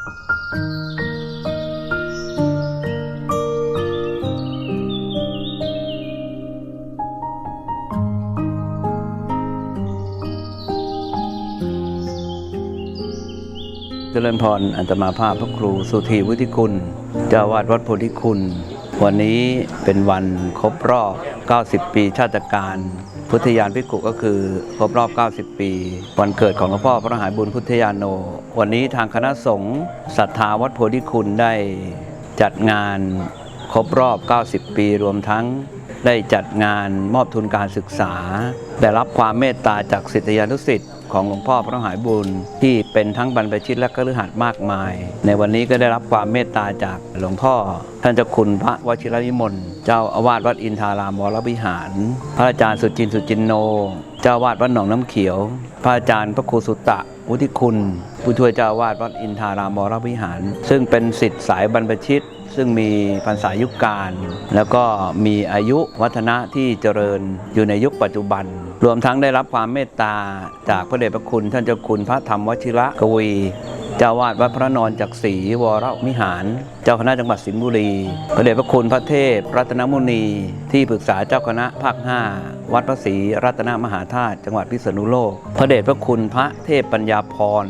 เจริญพรอันตมาภาพพระครูสุธีวุฒิคุณ เจ้าวาดวัดโพธิคุณ วันนี้เป็นวันครบรอบ 90 ปีชาติการ พุทธยานพิกุก็คือครบรอบ 90 ปี วันเกิดของหลวงพ่อพระมหาบุญพุทธยานโน วันนี้ทางคณะสงฆ์ศรัทธาวัดโพธิคุณได้จัดงานครบรอบ 90 ปีรวมทั้ง ได้จัดงานมอบทุนการศึกษา ได้รับความเมตตาจากศิษยานุศิษย์ของหลวงพ่อพระหายบุญ ที่เป็นทั้งบรรพชิตและคฤหัสมากมาย ในวันนี้ก็ได้รับความเมตตาจากหลวงพ่อ ท่านเจ้าคุณพระวชิรวิมลเจ้าอาวาสวัดอินทารามวรวิหาร พระอาจารย์สุจินสุจินโน เจ้าอาวาสวัดหนองน้ำเขียว พระอาจารย์พระครูสุตตะวุฒิคุณ ผู้ช่วยเจ้าอาวาสวัดอินทารามวรวิหาร ซึ่งเป็นสิทธิ์สายบรรพชิต ซึ่งมีพรรษายุคการ แล้วก็มีอายุวัฒนะที่เจริญอยู่ในยุคปัจจุบัน รวมทั้งได้รับความเมตตาจากพระเดชพระคุณท่านเจ้าคุณพระธรรมวชิระกวีเจ้าวาดวัดพระนอนจักรีวรมิหาร เจ้าคณะจังหวัดสิงห์บุรี พระเดชพระคุณพระเทพ รัตนมุนี ที่ปรึกษาเจ้าคณะภาค 5 วัดพระศรีรัตนมหาธาตุจังหวัดพิษณุโลก พระเดชพระคุณพระเทพปัญญาพร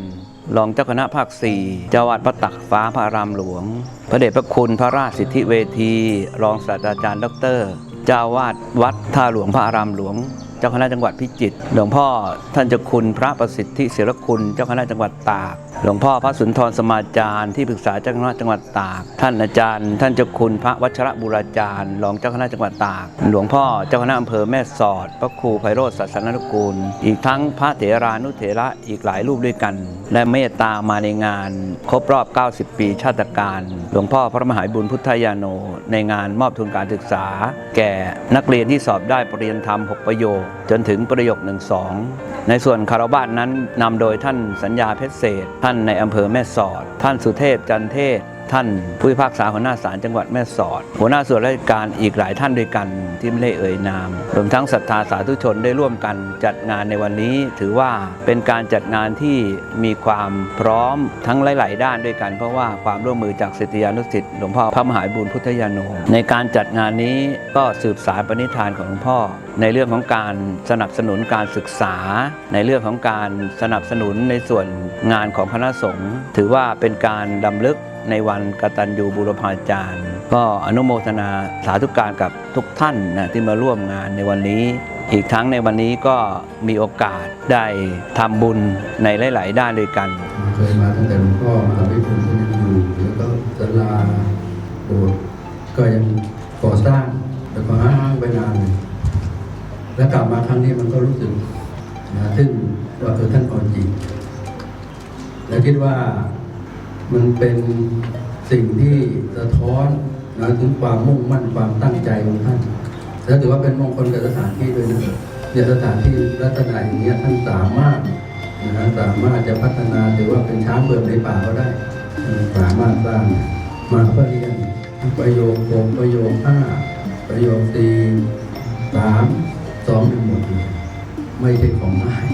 รองเจ้าคณะภาค4เจ้าวาดพระตักฟ้าพระรามหลวง พระเดชพระคุณพระราชสิทธิเวที รองศาสตราจารย์ดอกเตอรเจ้าวาดวัดท่าหลวงพระอารามหลวง เจ้าคณะจังหวัดพิจิตรหลวงพ่อท่านเจ้าคุณพระประสิทธิเสรคุณเจ้าคณะจังหวัดตาก หลวงพ่อพระสุนทรสมาจารย์ที่ปรึกษาเจ้าคณะจังหวัดตาก ท่านอาจารย์ ท่านเจ้าคุณพระวัชรบุราจารย์รองเจ้าคณะจังหวัดตาก หลวงพ่อเจ้าคณะอำเภอแม่สอด พระครูไพโรธศาสนนุกูลอีกทั้งพระเถรานุเถระอีกหลายรูปด้วยกัน และเมตตามาในงาน ครบรอบ 90 ปีชาติการ หลวงพ่อพระมหาบุญพุทธยาโนในงานมอบทุนการศึกษา แก่นักเรียนที่สอบได้ปรริญญาธรรม 6 ประโยคจนถึงประโยคหนึ่งสองในส่วนคารวะนั้นนำโดยท่านสัญญาเพชรเศษ ท่านในอำเภอแม่สอด ท่านสุเทพจันเทศ ท่านผู้พิพากษาหัวหน้าศาลจังหวัดแม่สอด หัวหน้าส่วนราชการอีกหลายท่านด้วยกันที่ไม่ได้เอ่ยนาม รวมทั้งศรัทธาสาธุชนได้ร่วมกันจัดงานในวันนี้ ถือว่าเป็นการจัดงานที่มีความพร้อมทั้งหลาย ๆ ด้านด้วยกัน เพราะว่าความร่วมมือจากศิษยานุศิษย์หลวงพ่อพระมหาบุญพุทธยาโนในการจัดงานนี้ก็สืบสารปณิธานของหลวงพ่อ ในเรื่องของการสนับสนุนการศึกษา ในเรื่องของการสนับสนุนในส่วนงานของคณะสงฆ์ถือว่าเป็นการดำลึก ในวันกตัญญูบูรพาจารย์ ก็อนุโมทนาสาธุการกับทุกท่านนะที่มาร่วมงานในวันนี้ อีกทั้งในวันนี้ก็มีโอกาสได้ทำบุญในหลาย ๆ ด้านด้วยกันเคยมาตั้งแต่หลวงพ่อมหาวิปุลก็ยังอยู่แล้วก็ศาลาโบสถ์ก็ยังก่อสร้างแล้วก็ห้างไปนานแล้วกลับมาครั้งนี้มันก็รู้สึกนะซึ่งว่าเออท่านเอาจริงและคิดว่า มันเป็นสิ่งที่สะท้อนนะถึงความมุ่งมั่นความตั้งใจของท่านและถือว่าเป็นมงคลกับสถานที่ด้วยนะเนี่ยสถานที่ลักษณะอย่างเงี้ท่านสามารถนะฮะสามารถจะพัฒนาถือว่าเป็นช้างเบือในป่าก็ได้ สามารถสร้างมาเพื่อเรียนประโยคหกประโยคห้าประโยคสี่สามสองหนึ่งหมดเลยไม่ใช่ของง่าย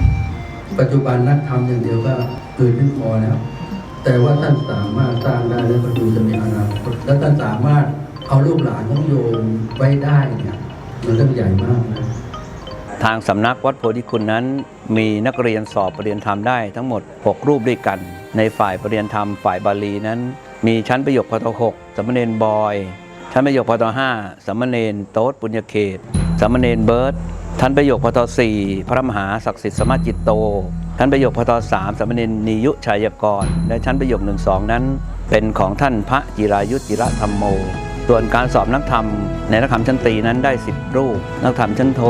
ปัจจุบันนักทำอย่างเดียวก็เกินขึ้นพอแล้ว แต่ว่าท่านสามารถสร้างได้แล้วก็ดูจะมีอนาคตและท่านสามารถเอาลูกหลานของโยมไว้ได้เนี่ยมันเรื่องใหญ่มากนะทางสำนักวัดโพธิคุณนั้น มีนักเรียนสอบปรริญญาธรรมได้ทั้งหมด 6 รูปด้วยกัน ในฝ่ายปรริญญาธรรมฝ่ายบาลีนั้น มีชั้นประโยคพท6สามเณรบอย ชั้นประโยคพท5สามเณรโต๊ดปุญญเขตสามเณรเบิร์ตชั้นประโยคพท4พระมหาศักดิ์สิทธิ์สมจิตโต ชั้นประโยคพทสามเณรนิยุชัยกร และชั้นประโยค1 2นั้น เป็นของท่านพระจิรายุทธจิระธรรมโม ส่วนการสอบนักธรรม ในนักธรรมชั้นตรีนั้นได้ 10 รูป นักธรรมชั้นโท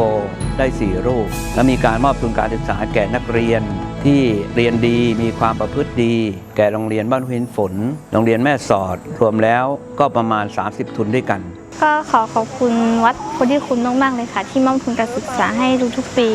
ได้ 4 รูป และมีการมอบทุนการศึกษาแก่นักเรียน ที่เรียนดีมีความประพฤติดี แก่โรงเรียนบ้านหุนฝน โรงเรียนแม่สอด รวมแล้วก็ประมาณ 30 ทุนด้วยกันก็ขอขอบคุณวัดโพธิคุณมากๆเลยค่ะ ที่มอบทุนการศึกษาให้ทุกๆปี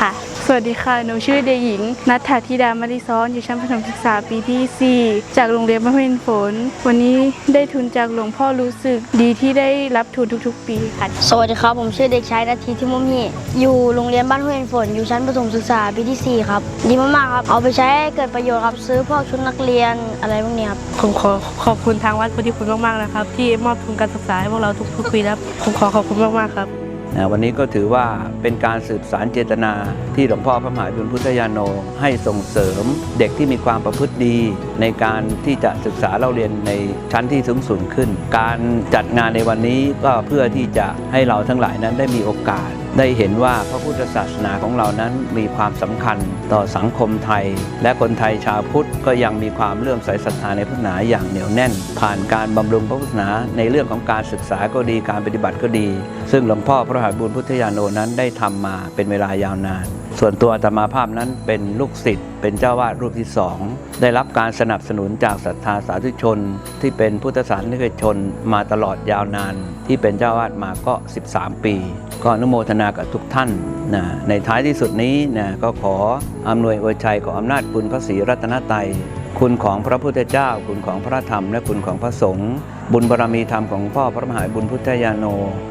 ค่ะ สวัสดีค่ะ หนูชื่อเด็กหญิง นัทธาธิดามาริซ้อน อยู่ชั้นประถมศึกษาปีที่ 4 จากโรงเรียนบ้านเพ็ญฝน วันนี้ได้ทุนจากหลวงพ่อรู้สึกดีที่ได้รับทุนทุกๆ ปีค่ะ สวัสดีครับ ผมชื่อเด็กชายนาทีทิมุมฮีอยู่โรงเรียนบ้านห้วยฝน อยู่ชั้นประถมศึกษาปีที่ 4 ครับ ดีมากๆครับ เอาไปใช้ให้เกิดประโยชน์ครับ ซื้อพวกชุดนักเรียนอะไรพวกนี้ครับ ผมขอขอบคุณทางวัดพุทธิคุณมากๆนะครับ ที่มอบทุนการศึกษาให้พวกเราทุกๆปีแล้วผมขอขอบคุณมากๆครับ นะวันนี้ก็ถือว่าเป็นการสืบสารเจตนา ที่หลวงพ่อพระมหาบุญพุทธยาโนให้ส่งเสริมเด็กที่มีความประพฤติดี ในการที่จะศึกษาเล่าเรียนในชั้นที่สูงสุดขึ้น การจัดงานในวันนี้ก็เพื่อที่จะให้เราทั้งหลายนั้นได้มีโอกาส ได้เห็นว่าพระพุทธศาสนาของเรานั้นมีความสำคัญต่อสังคมไทย และคนไทยชาวพุทธก็ยังมีความเลื่อมใสศรัทธาในพุทธศาสนาอย่างเหนียวแน่น ผ่านการบำรุงพระพุทธศาสนาในเรื่องของการศึกษาก็ดีการปฏิบัติก็ดี ซึ่งหลวงพ่อพระมหาบุญพุทธยาโนนั้นได้ทำมาเป็นเวลายาวนาน ส่วนตัวอาตมาภาพนั้นเป็นลูกศิษย์ เป็นเจ้าวาดรูปที่สองได้รับการสนับสนุนจากศรัทธาสาธุชน ที่เป็นพุทธศาสนิกชนมาตลอดยาวนาน ที่เป็นเจ้าวาดมาก็ 13 ปี ก็อนุโมทนากับทุกท่านนะในท้ายที่สุดนี้นะก็ขออำนวยอวยชัยขออำนาจคุณพระศรีรัตนตรัยคุณของพระพุทธเจ้า คุณของพระธรรม และคุณของพระสงฆ์ บุญบารมีธรรมของพ่อพระมหาบุญพุทธญาโน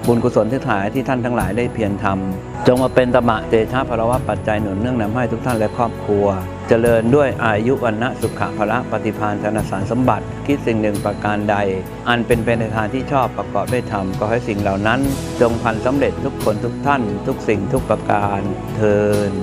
บุญกุศลที่ถ่ายที่ท่านทั้งหลายได้เพียรทำจงมาเป็นตมะเตชะพลวะปัจจัยหนุนเนื่องนำให้ทุกท่านและครอบครัว เจริญด้วยอายุวันนะสุขะพละปฏิพานธนสารสมบัติ คิดสิ่งหนึ่งประการใด อันเป็นไปในทางที่ชอบประกอบด้วยธรรมก็ให้สิ่งเหล่านั้น จงพันสำเร็จทุกคนทุกท่าน ทุกสิ่งทุกประการเทิน